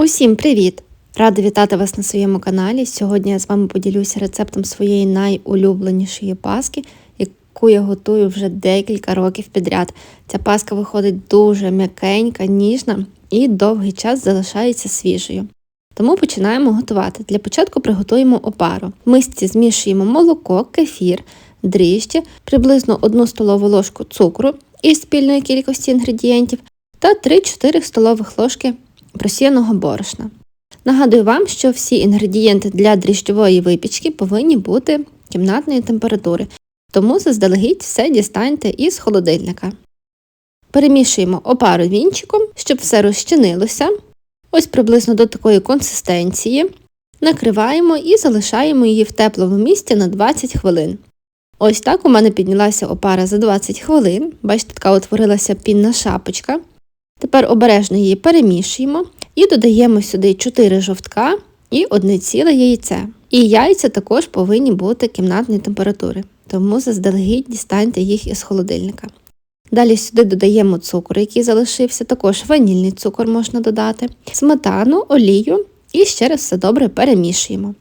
Усім привіт! Рада вітати вас на своєму каналі. Сьогодні я з вами поділюся рецептом своєї найулюбленішої паски, яку я готую вже декілька років підряд. Ця паска виходить дуже м'якенька, ніжна і довгий час залишається свіжою. Тому починаємо готувати. Для початку приготуємо опару. В мисці змішуємо молоко, кефір, дріжджі, приблизно 1 столову ложку цукру із спільної кількості інгредієнтів та 3-4 столових ложки просіяного борошна. Нагадую вам, що всі інгредієнти для дріжджової випічки повинні бути кімнатної температури, тому заздалегідь все дістаньте із холодильника. Перемішуємо опару вінчиком, щоб все розчинилося. Ось приблизно до такої консистенції. Накриваємо і залишаємо її в теплому місці на 20 хвилин. Ось так у мене піднялася опара за 20 хвилин. Бачите, така утворилася пінна шапочка. Тепер обережно її перемішуємо і додаємо сюди 4 жовтка і одне ціле яйце. І яйця також повинні бути кімнатної температури, тому заздалегідь дістаньте їх із холодильника. Далі сюди додаємо цукор, який залишився, також ванільний цукор можна додати, сметану, олію і ще раз все добре перемішуємо.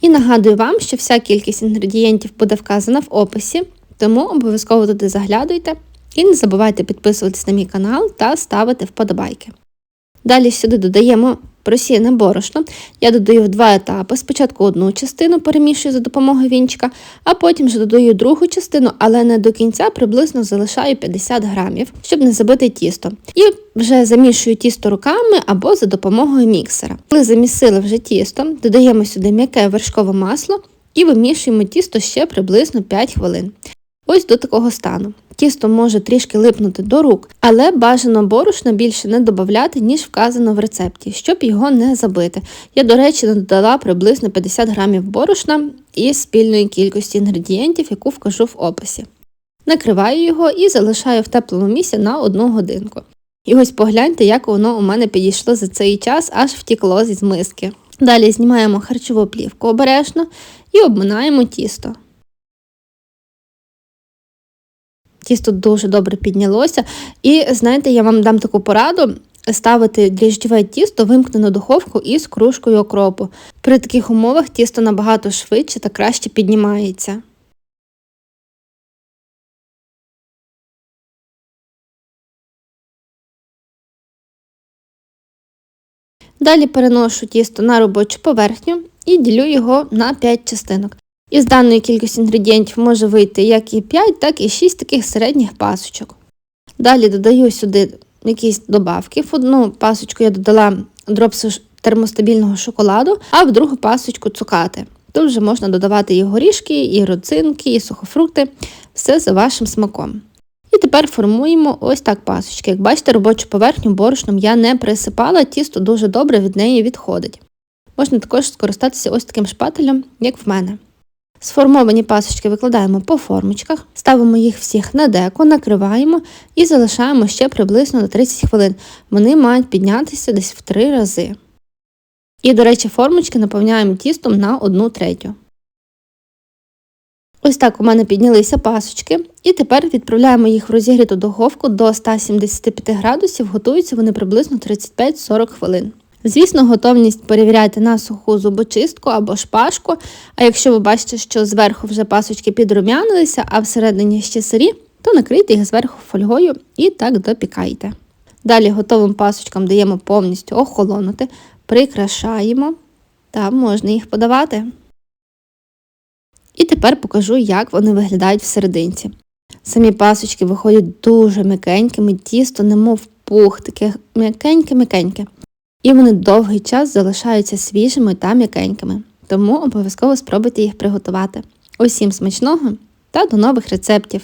І нагадую вам, що вся кількість інгредієнтів буде вказана в описі, тому обов'язково туди заглядуйте і не забувайте підписуватись на мій канал та ставити вподобайки. Далі сюди додаємо просіяне борошно. Я додаю в два етапи. Спочатку одну частину перемішую за допомогою вінчика, а потім вже додаю другу частину, але не до кінця приблизно залишаю 50 грамів, щоб не забити тісто. І вже замішую тісто руками або за допомогою міксера. Коли замісили вже тісто, додаємо сюди м'яке вершкове масло і вимішуємо тісто ще приблизно 5 хвилин. Ось до такого стану. Тісто може трішки липнути до рук, але бажано борошна більше не додати, ніж вказано в рецепті, щоб його не забити. Я, до речі, додала приблизно 50 грамів борошна із спільної кількості інгредієнтів, яку вкажу в описі. Накриваю його і залишаю в теплому місці на одну годинку. І ось погляньте, як воно у мене підійшло за цей час, аж втікло з миски. Далі знімаємо харчову плівку обережно і обминаємо тісто. Тісто дуже добре піднялося. І знаєте, я вам дам таку пораду. Ставити дріжджове тісто вимкнену духовку із кружкою окропу. При таких умовах тісто набагато швидше та краще піднімається. Далі переношу тісто на робочу поверхню і ділю його на 5 частинок. Із даної кількості інгредієнтів може вийти як і 5, так і 6 таких середніх пасочок. Далі додаю сюди якісь добавки. В одну пасочку я додала дропси термостабільного шоколаду, а в другу пасочку цукати. Тут вже можна додавати і горішки, і родзинки, і сухофрукти, все за вашим смаком. І тепер формуємо ось так пасочки. Як бачите, робочу поверхню борошном я не присипала, тісто дуже добре від неї відходить. Можна також скористатися ось таким шпателем, як в мене. Сформовані пасочки викладаємо по формочках, ставимо їх всіх на деко, накриваємо і залишаємо ще приблизно на 30 хвилин. Вони мають піднятися десь в 3 рази. І, до речі, формочки наповняємо тістом на 1 третю. Ось так у мене піднялися пасочки, і тепер відправляємо їх в розігріту духовку до 175 градусів, готуються вони приблизно 35-40 хвилин. Звісно, готовність перевіряйте на суху зубочистку або шпажку, а якщо ви бачите, що зверху вже пасочки підрум'янилися, а всередині ще сирі, то накрийте їх зверху фольгою і так допікайте. Далі готовим пасочкам даємо повністю охолонути, прикрашаємо та можна їх подавати. І тепер покажу, як вони виглядають всерединці. Самі пасочки виходять дуже м'якенькими, тісто, немов пух, таке м'якеньке-м'якеньке і вони довгий час залишаються свіжими та м'якенькими, тому обов'язково спробуйте їх приготувати. Усім смачного та до нових рецептів!